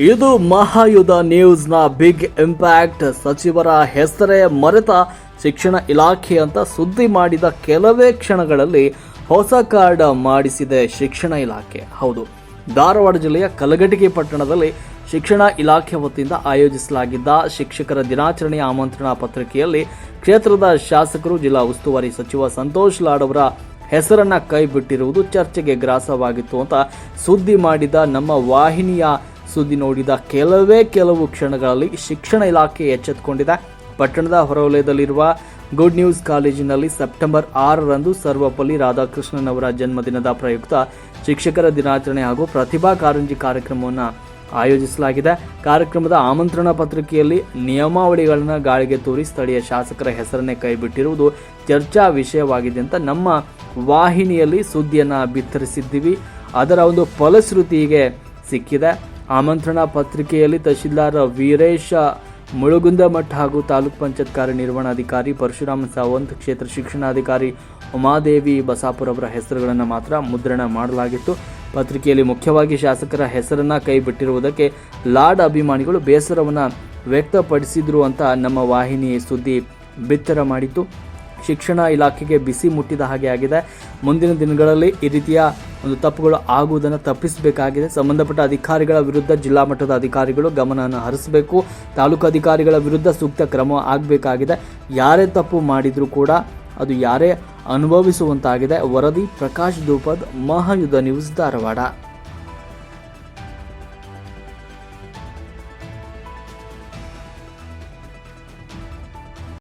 ಇದು Mahayudha ನ್ಯೂಸ್ನ big impact. ಸಚಿವರ ಹೆಸರೇ ಮರೆತ ಶಿಕ್ಷಣ ಇಲಾಖೆ ಅಂತ ಸುದ್ದಿ ಮಾಡಿದ ಕೆಲವೇ ಕ್ಷಣಗಳಲ್ಲಿ ಹೊಸ ಕಾರ್ಡ್ ಮಾಡಿಸಿದೆ ಶಿಕ್ಷಣ ಇಲಾಖೆ. ಹೌದು, ಧಾರವಾಡ ಜಿಲ್ಲೆಯ ಕಲಘಟಗಿ ಪಟ್ಟಣದಲ್ಲಿ ಶಿಕ್ಷಣ ಇಲಾಖೆ ವತಿಯಿಂದ ಆಯೋಜಿಸಲಾಗಿದ್ದ ಶಿಕ್ಷಕರ ದಿನಾಚರಣೆಯ ಆಮಂತ್ರಣ ಪತ್ರಿಕೆಯಲ್ಲಿ ಕ್ಷೇತ್ರದ ಶಾಸಕರು, ಜಿಲ್ಲಾ ಉಸ್ತುವಾರಿ ಸಚಿವ ಸಂತೋಷ್ ಲಾಡ್ ಅವರ ಹೆಸರನ್ನ ಕೈಬಿಟ್ಟಿರುವುದು ಚರ್ಚೆಗೆ ಗ್ರಾಸವಾಗಿತ್ತು ಅಂತ ಸುದ್ದಿ ಮಾಡಿದ ನಮ್ಮ ವಾಹಿನಿಯ ಸುದ್ದಿ ನೋಡಿದ ಕೆಲವೇ ಕೆಲವು ಕ್ಷಣಗಳಲ್ಲಿ ಶಿಕ್ಷಣ ಇಲಾಖೆ ಎಚ್ಚೆತ್ತುಕೊಂಡಿದೆ ಪಟ್ಟಣದ ಹೊರವಲಯದಲ್ಲಿರುವ ಗುಡ್ ನ್ಯೂಸ್ ಕಾಲೇಜಿನಲ್ಲಿ ಸೆಪ್ಟೆಂಬರ್ ಆರರಂದು ಸರ್ವಪಲ್ಲಿ ರಾಧಾಕೃಷ್ಣನ್ ಅವರ ಜನ್ಮದಿನದ ಪ್ರಯುಕ್ತ ಶಿಕ್ಷಕರ ದಿನಾಚರಣೆ ಹಾಗೂ ಪ್ರತಿಭಾ ಕಾರಂಜಿ ಕಾರ್ಯಕ್ರಮವನ್ನು ಆಯೋಜಿಸಲಾಗಿದೆ. ಕಾರ್ಯಕ್ರಮದ ಆಮಂತ್ರಣ ಪತ್ರಿಕೆಯಲ್ಲಿ ನಿಯಮಾವಳಿಗಳನ್ನು ಗಾಳಿಗೆ ತೂರಿ ಸ್ಥಳೀಯ ಶಾಸಕರ ಹೆಸರನ್ನೇ ಕೈಬಿಟ್ಟಿರುವುದು ಚರ್ಚಾ ವಿಷಯವಾಗಿದೆ ಅಂತ ನಮ್ಮ ವಾಹಿನಿಯಲ್ಲಿ ಸುದ್ದಿಯನ್ನು ಬಿತ್ತರಿಸಿದ್ದೀವಿ. ಅದರ ಒಂದು ಫಲಶ್ರುತಿಗೆ ಸಿಕ್ಕಿದೆ. ಆಮಂತ್ರಣ ಪತ್ರಿಕೆಯಲ್ಲಿ ತಹಶೀಲ್ದಾರ್ ವೀರೇಶ ಮುಳುಗುಂದಮಠ ಹಾಗೂ ತಾಲೂಕ್ ಪಂಚಾಯತ್ ಕಾರ್ಯನಿರ್ವಹಣಾಧಿಕಾರಿ ಪರಶುರಾಮ ಸಾವಂತ್, ಕ್ಷೇತ್ರ ಶಿಕ್ಷಣಾಧಿಕಾರಿ ಉಮಾದೇವಿ ಬಸಾಪುರ ಅವರ ಹೆಸರುಗಳನ್ನು ಮಾತ್ರ ಮುದ್ರಣ ಮಾಡಲಾಗಿತ್ತು. ಪತ್ರಿಕೆಯಲ್ಲಿ ಮುಖ್ಯವಾಗಿ ಶಾಸಕರ ಹೆಸರನ್ನ ಕೈ ಬಿಟ್ಟಿರುವುದಕ್ಕೆ ಲಾಡ್ ಅಭಿಮಾನಿಗಳು ಬೇಸರವನ್ನು ವ್ಯಕ್ತಪಡಿಸಿದ್ರು ಅಂತ ನಮ್ಮ ವಾಹಿನಿ ಸುದ್ದಿ ಬಿತ್ತರ ಮಾಡಿತ್ತು. ಶಿಕ್ಷಣ ಇಲಾಖೆಗೆ ಬಿಸಿ ಮುಟ್ಟಿದ ಹಾಗೆ ಆಗಿದೆ. ಮುಂದಿನ ದಿನಗಳಲ್ಲಿ ಈ ರೀತಿಯ ಒಂದು ತಪ್ಪುಗಳು ಆಗುವುದನ್ನು ತಪ್ಪಿಸಬೇಕಾಗಿದೆ. ಸಂಬಂಧಪಟ್ಟ ಅಧಿಕಾರಿಗಳ ವಿರುದ್ಧ ಜಿಲ್ಲಾ ಮಟ್ಟದ ಅಧಿಕಾರಿಗಳು ಗಮನವನ್ನು ಹರಿಸಬೇಕು. ತಾಲೂಕು ಅಧಿಕಾರಿಗಳ ವಿರುದ್ಧ ಸೂಕ್ತ ಕ್ರಮ ಆಗಬೇಕಾಗಿದೆ. ಯಾರೇ ತಪ್ಪು ಮಾಡಿದರೂ ಕೂಡ ಅದು ಯಾರೇ ಅನುಭವಿಸುವಂತಾಗಿದೆ. ವರದಿ ಪ್ರಕಾಶ್ ದೂಪದ್ ಮಹಾಯುಧ ನ್ಯೂಸ್ ಧಾರವಾಡ.